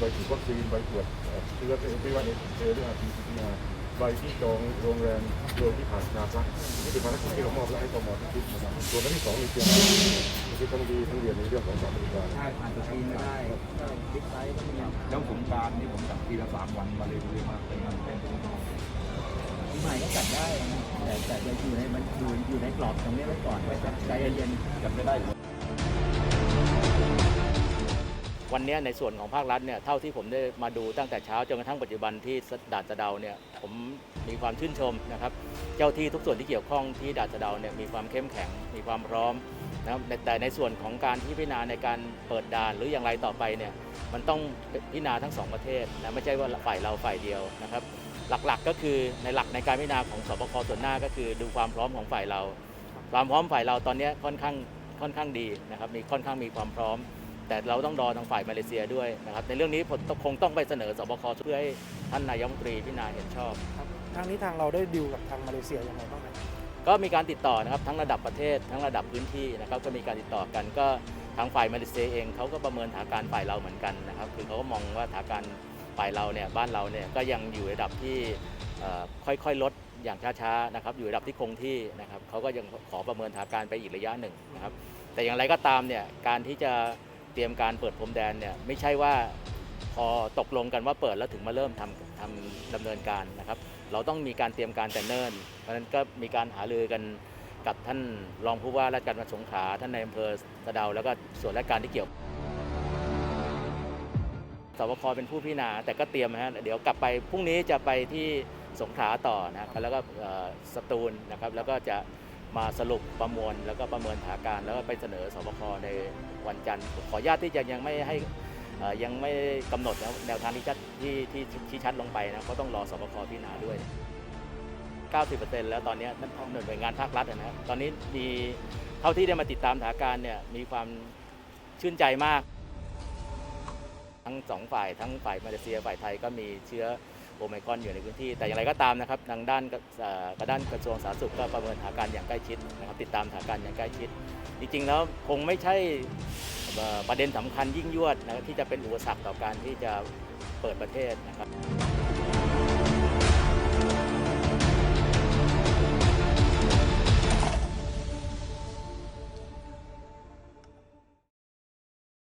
ใบฉีดวัคซีนใบตรวจเอ่อเชื้อเป็นที่ว่าเอเอหรืออาร์ทีซีพีอาร์ใบที่จองโรงแรมโดยที่ผ่านนาซักนี่เป็นภารกิจที่เรามอบแล้วให้กมทุกชุดนะครับส่วนอันที่สองมีเตรียมคือทั้งดีทั้งเรียนในเรื่องของสารบริการใช่ผ่านสกรีนไม่ได้บิ๊กไซส์ก็มีแล้วสงการนี่ผมจัดทีละสามวันมาเลยเลยมากเลยมันเป็นปีใหม่ก็จัดได้แต่แต่จะอยู่ในมันอยู่อยู่ในกรอบตรงนี้ไว้ก่อนไว้ใจเย็นจัดไม่ได้ วันนี้ในส่วนของภาครัฐเนี่ยเท่าที่ผมได้มาดูตั้งแต่เช้าจนกระทั่งปัจจุบันที่ด่านสะเดาเนี่ยผมมีความชื่นชมนะครับ เจ้าที่ทุกส่วนที่เกี่ยวข้องที่ด่านสะเดาเนี่ยมีความเข้มแข็งมีความพร้อมนะครับแต่แต่ในส่วนของการที่พิจารณาในการเปิดด่านหรืออย่างไรต่อไปเนี่ยมันต้องพิจารณาทั้งสองประเทศนะไม่ใช่ว่าฝ่ายเราฝ่ายเดียวนะครับ หลักๆก็คือในหลักในการพิจารณาของสบคส่วนหน้าก็คือดูความพร้อมของฝ่ายเรา ความพร้อมฝ่ายเราตอนนี้ค่อนข้างค่อนข้างดีนะครับมีค่อนข้างมีความพร้อม แต่เราต้องรอทางฝ่ายมาเลเซียด้วยนะครับในเรื่องนี้ผมคงต้องไปเสนอสบคเพื่อให้ท่านนายกรัฐมนตรีพิจารณาเห็นชอบ ครับทางนี้ทางเราได้ดิวกับทางมาเลเซียยังไงบ้างไหมก็มีการติดต่อนะครับทั้งระดับประเทศทั้งระดับพื้นที่นะครับก็มีการติดต่อกันก็ทางฝ่ายมาเลเซียเองเขาก็ประเมินสถานการณ์ฝ่ายเราเหมือนกันนะครับคือเขาก็มองว่าสถานการณ์ฝ่ายเราเนี่ยบ้านเราเนี่ยก็ยังอยู่ระดับที่เอ่อค่อยๆ ลดอย่างช้าๆนะครับอยู่ระดับที่คงที่นะครับเขาก็ยังขอประเมินสถานการณ์ไปอีกระยะหนึ่งนะครับแต่อย่างไรก็ตามเนี่ยการที่จะ เตรียมการเปิดพรมแดนเนี่ยไม่ใช่ว่าพอตกลงกันว่าเปิดแล้วถึงมาเริ่มทำทำดำเนินการนะครับ เราต้องมีการเตรียมการแต่เนิ่น เพราะฉะนั้นก็มีการหารือกันกับท่านรองผู้ว่าราชการจังหวัดสงขลาท่านในอำเภอสะเดาแล้วก็ส่วนราชการที่เกี่ยวสบคเป็นผู้พิจารณาแต่ก็เตรียมนะฮะเดี๋ยวกลับไปพรุ่งนี้จะไปที่สงขลาต่อนะครับแล้วก็สตูลนะครับแล้วก็จะ มาสรุปประมวลแล้วก็ประเมินสถานการณ์แล้วก็ไปเสนอสบคในวันจันทร์ขออนุญาตที่จะยังไม่ให้ยังไม่กำหนดแนวทางที่ชัดที่ที่ที่ชัดลงไปนะก็ต้องรอสบคพิจารณาด้วย 90%แล้วตอนนี้นั่นหน่วยงานภาครัฐนะครับตอนนี้มีเท่าที่ได้มาติดตามสถานการณ์เนี่ยมีความชื่นใจมาก ทั้งสองฝ่ายทั้งฝ่ายมาเลเซียฝ่ายไทยก็มีเชื้อ โอไมคอนอยู่ในพื้นที่ แต่อย่างไรก็ตามนะครับทางด้านกระด้านกระทรวงสาธารณสุขก็ประเมินสถานการณ์อย่างใกล้ชิดนะครับติดตามสถานการณ์อย่างใกล้ชิด จริงๆแล้วคงไม่ใช่ประเด็นสำคัญยิ่งยวดนะครับที่จะเป็นอุปสรรคต่อการที่จะเปิดประเทศนะครับ